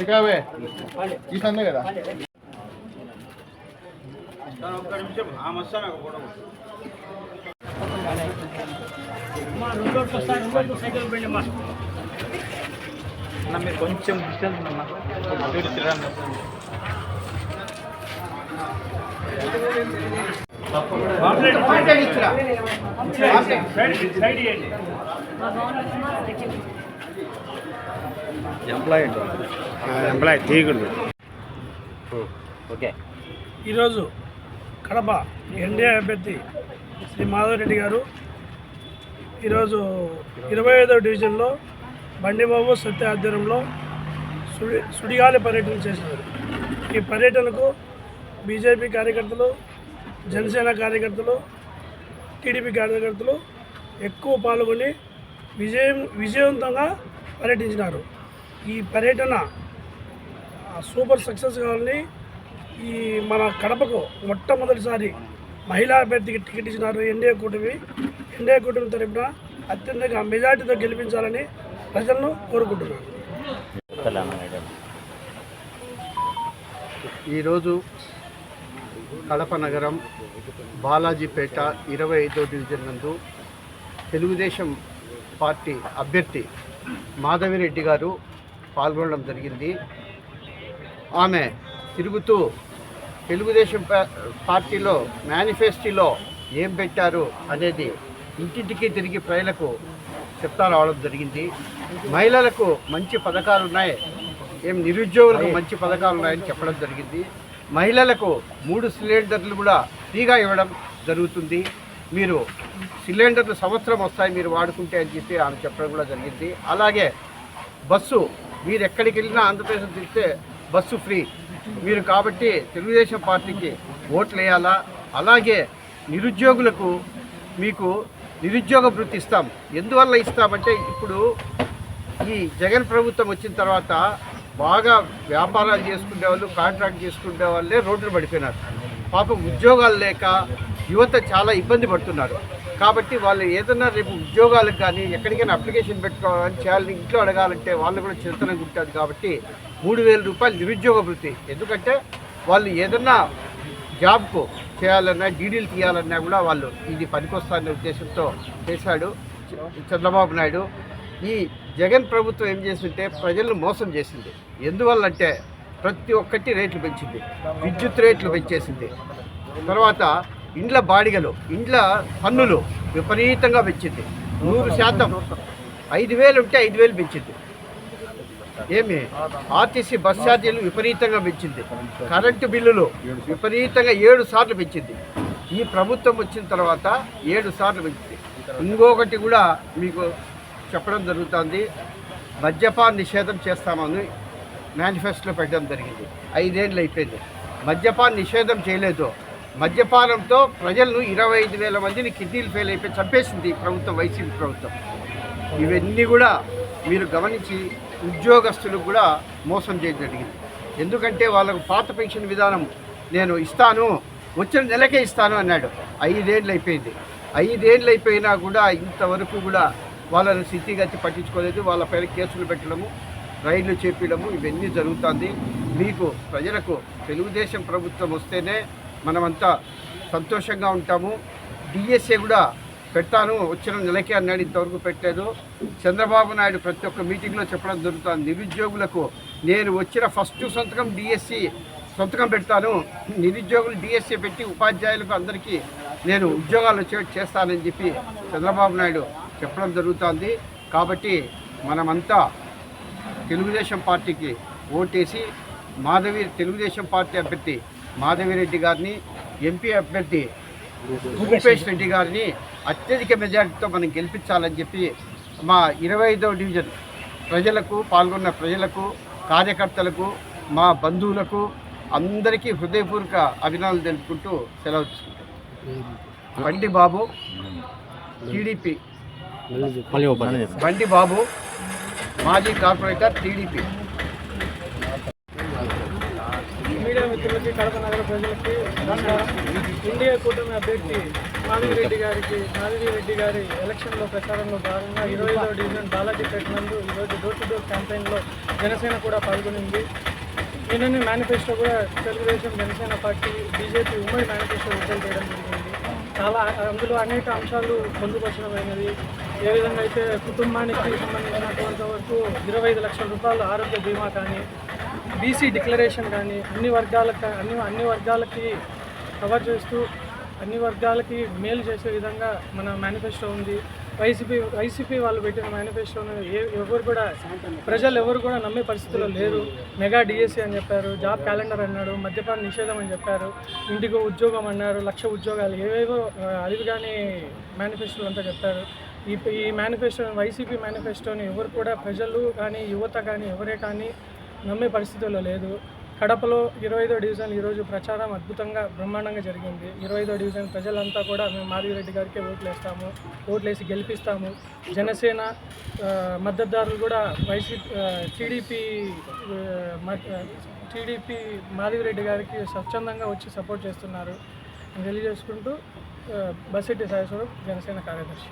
ఇకావే ఈ సందే కదా ఒక్క నిమిషం ఆ అన్న మీరు కొంచెం డిస్టెన్స్ అన్న అటు ఇటు తిరగండి ఎంప్లాయ్ ఓకే ఈరోజు కడప ఎన్డీఏ అభ్యర్థి శ్రీ మాధవరెడ్డి గారు ఈరోజు ఇరవై ఐదవ డివిజన్లో బండిబాబు సత్య ఆధ్వర్యంలో సుడి సుడిగాలి పర్యటన చేసినారు ఈ పర్యటనకు బీజేపీ కార్యకర్తలు జనసేన కార్యకర్తలు టీడీపీ కార్యకర్తలు ఎక్కువ పాల్గొని విజయం విజయవంతంగా పర్యటించినారు. ఈ పర్యటన సూపర్ సక్సెస్ కావాలని ఈ మన కడపకు మొట్టమొదటిసారి మహిళా అభ్యర్థికి టికెట్ ఇచ్చినారు ఎన్డీఏ కూటమి. ఎన్డీఏ కూటమి తరపున అత్యంత మెజార్టీతో గెలిపించాలని ప్రజలను కోరుకుంటున్నాను. ఈరోజు కడప నగరం బాలాజీపేట ఇరవై ఐదో డివిజన్ నందు తెలుగుదేశం పార్టీ అభ్యర్థి మాధవిరెడ్డి గారు పాల్గొనడం జరిగింది. ఆమె తిరుగుతూ తెలుగుదేశం పార్టీలో మేనిఫెస్టోలో ఏం పెట్టారు అనేది ఇంటింటికి తిరిగి ప్రజలకు చెప్తా రావడం జరిగింది. మహిళలకు మంచి పథకాలు ఉన్నాయి. ఏం నిరుద్యోగులకు మంచి పథకాలు ఉన్నాయని చెప్పడం జరిగింది. మహిళలకు మూడు సిలిండర్లు కూడా ఫ్రీగా ఇవ్వడం జరుగుతుంది. మీరు సిలిండర్లు సంవత్సరం వస్తాయి మీరు వాడుకుంటే అని చెప్పి ఆమె చెప్పడం కూడా జరిగింది. అలాగే బస్సు మీరు ఎక్కడికి వెళ్ళినా ఆంధ్రప్రదేశ్ తిరిగితే బస్సు ఫ్రీ. మీరు కాబట్టి తెలుగుదేశం పార్టీకి ఓట్లు వేయాలా? అలాగే నిరుద్యోగులకు మీకు నిరుద్యోగ వృత్తి ఇస్తాం. ఎందువల్ల ఇస్తామంటే ఇప్పుడు ఈ జగన్ ప్రభుత్వం వచ్చిన తర్వాత బాగా వ్యాపారాలు చేసుకునే వాళ్ళు కాంట్రాక్ట్ చేసుకునే వాళ్ళే రోడ్లు పడిపోయినారు. పాపం ఉద్యోగాలు లేక యువత చాలా ఇబ్బంది పడుతున్నారు. కాబట్టి వాళ్ళు ఏదన్నా రేపు ఉద్యోగాలకు కానీ ఎక్కడికైనా అప్లికేషన్ పెట్టుకోవాలని చేయాలని ఇంట్లో అడగాలంటే వాళ్ళు కూడా చింతనగా ఉంటుంది కాబట్టి మూడు వేల రూపాయలు నిరుద్యోగ వృత్తి. ఎందుకంటే వాళ్ళు ఏదన్నా జాబ్కు చేయాలన్నా డీడీలు తీయాలన్నా కూడా వాళ్ళు ఇది పనికొస్తారనే ఉద్దేశంతో చేశాడు చంద్రబాబు నాయుడు. ఈ జగన్ ప్రభుత్వం ఏం చేస్తుంటే ప్రజలను మోసం చేసింది. ఎందువల్లంటే ప్రతి ఒక్కటి రేట్లు పెంచింది. విద్యుత్ రేట్లు పెంచేసింది. తర్వాత ఇండ్ల బాడిగలు ఇండ్ల పన్నులు విపరీతంగా పెంచింది. నూరు శాతం. ఐదు వేలు ఉంటే ఐదు వేలు పెంచింది. ఏమి? ఆర్టీసీ బస్ ఛార్జీలు విపరీతంగా పెంచింది. కరెంటు బిల్లులు విపరీతంగా ఏడు సార్లు పెంచింది. ఈ ప్రభుత్వం వచ్చిన తర్వాత ఏడు సార్లు పెంచింది. ఇంకొకటి కూడా మీకు చెప్పడం జరుగుతుంది. మద్యపాన్ నిషేధం చేస్తామని మేనిఫెస్టోలో పెట్టడం జరిగింది. ఐదేళ్ళు అయిపోయింది. మద్యపాన్ నిషేధం చేయలేదు. మద్యపానంతో ప్రజలను ఇరవై ఐదు వేల మందిని కిడ్నీలు ఫెయిల్ అయిపోయి చంపేసింది ఈ ప్రభుత్వం వైసీపీ ప్రభుత్వం. ఇవన్నీ కూడా మీరు గమనించి ఉద్యోగస్తులకు కూడా మోసం చేయడం జరిగింది. ఎందుకంటే వాళ్ళకు పాత పెన్షన్ విధానం నేను ఇస్తాను వచ్చిన నెలకే ఇస్తాను అన్నాడు. ఐదేళ్ళు అయిపోయింది. ఐదేళ్ళు అయిపోయినా కూడా ఇంతవరకు కూడా వాళ్ళని స్థితిగతి పట్టించుకోలేదు. వాళ్ళపైన కేసులు పెట్టడము రైళ్ళు చేపించడము ఇవన్నీ జరుగుతుంది. మీకు ప్రజలకు తెలుగుదేశం ప్రభుత్వం వస్తేనే మనమంతా సంతోషంగా ఉంటాము. డిఎస్ఏ కూడా పెడతాను వచ్చిన నెలకే అన్నాడు ఇంతవరకు పెట్టలేదు. చంద్రబాబు నాయుడు ప్రతి ఒక్క మీటింగ్లో చెప్పడం జరుగుతుంది. నిరుద్యోగులకు నేను వచ్చిన ఫస్ట్ సంతకం డిఎస్సి సంతకం పెడతాను. నిరుద్యోగులు డిఎస్సీ పెట్టి ఉపాధ్యాయులకు అందరికీ నేను ఉద్యోగాలు వచ్చేట్టు చేస్తానని చెప్పి చంద్రబాబు నాయుడు చెప్పడం జరుగుతుంది. కాబట్టి మనమంతా తెలుగుదేశం పార్టీకి ఓటేసి మాధవి తెలుగుదేశం పార్టీ అభ్యర్థి మాధవిరెడ్డి గారిని ఎంపీ అభ్యర్థి భూపేష్ రెడ్డి గారిని అత్యధిక మెజారిటీతో మనం గెలిపించాలని చెప్పి మా ఇరవై ఐదవ డివిజన్ ప్రజలకు పాల్గొన్న ప్రజలకు కార్యకర్తలకు మా బంధువులకు అందరికీ హృదయపూర్వక అభినందనలు తెలుపుకుంటూ సెలవు తీసుకుంటాం. బండి బాబు టీడీపీ. బండి బాబు మాజీ కార్పొరేటర్ టీడీపీ. మిత్రులకి కడప నగర ప్రజలకి నమస్కారం ఇండియా కూటమి అభ్యర్థి మాధవిరెడ్డి గారికి మాధవిరెడ్డి గారి ఎలక్షన్లో ప్రచారంలో భాగంగా ఇరవై ఐదో డివిజన్ బాలాజీపేట నందు ఈరోజు డోర్ టు డోర్ క్యాంపెయిన్లో జనసేన కూడా పాల్గొనింది. నిన్ననే మేనిఫెస్టో కూడా తెలుగుదేశం జనసేన పార్టీ బీజేపీ ఉమ్మడి మేనిఫెస్టో విడుదల చేయడం జరిగింది. చాలా అందులో అనేక అంశాలు పొందుపరచడమైనది. ఏ విధంగా అయితే కుటుంబానికి సంబంధించినంత వరకు ఇరవై ఐదు లక్షల రూపాయలు ఆరోగ్య బీమా కానీ బీసీ డిక్లరేషన్ కానీ అన్ని వర్గాలకు అన్ని అన్ని వర్గాలకి కవర్ చేస్తూ అన్ని వర్గాలకి మేలు చేసే విధంగా మన మేనిఫెస్టో ఉంది. వైసీపీ వైసీపీ వాళ్ళు పెట్టిన మేనిఫెస్టోను ఏ ఎవరు కూడా ప్రజలు ఎవరు కూడా నమ్మే పరిస్థితుల్లో లేరు. మెగా డిఎస్సీ అని చెప్పారు జాబ్ క్యాలెండర్ అన్నాడు మద్యపాన నిషేధం అని చెప్పారు ఇంటికి ఉద్యోగం అన్నారు లక్ష ఉద్యోగాలు ఏవేవో అది కానీ మేనిఫెస్టోలు అంతా చెప్పారు. ఈ ఈ మేనిఫెస్టో వైసీపీ మేనిఫెస్టోని ఎవరు కూడా ప్రజలు కానీ యువత కానీ ఎవరే కానీ నమ్మే పరిస్థితుల్లో లేదు. కడపలో ఇరవై ఐదో డివిజన్ ఈరోజు ప్రచారం అద్భుతంగా బ్రహ్మాండంగా జరిగింది. ఇరవై ఐదో డివిజన్ ప్రజలంతా కూడా మేము మాధవిరెడ్డి గారికి ఓట్లు వేస్తాము ఓట్లు వేసి గెలిపిస్తాము. జనసేన మద్దతుదారులు కూడా వైసీపీ టీడీపీ టీడీపీ మాధవిరెడ్డి గారికి స్వచ్ఛందంగా వచ్చి సపోర్ట్ చేస్తున్నారు. అని తెలియజేసుకుంటూ ఆ, బసిరెడ్డి సాయేశ్వరం జనసేన కార్యదర్శి.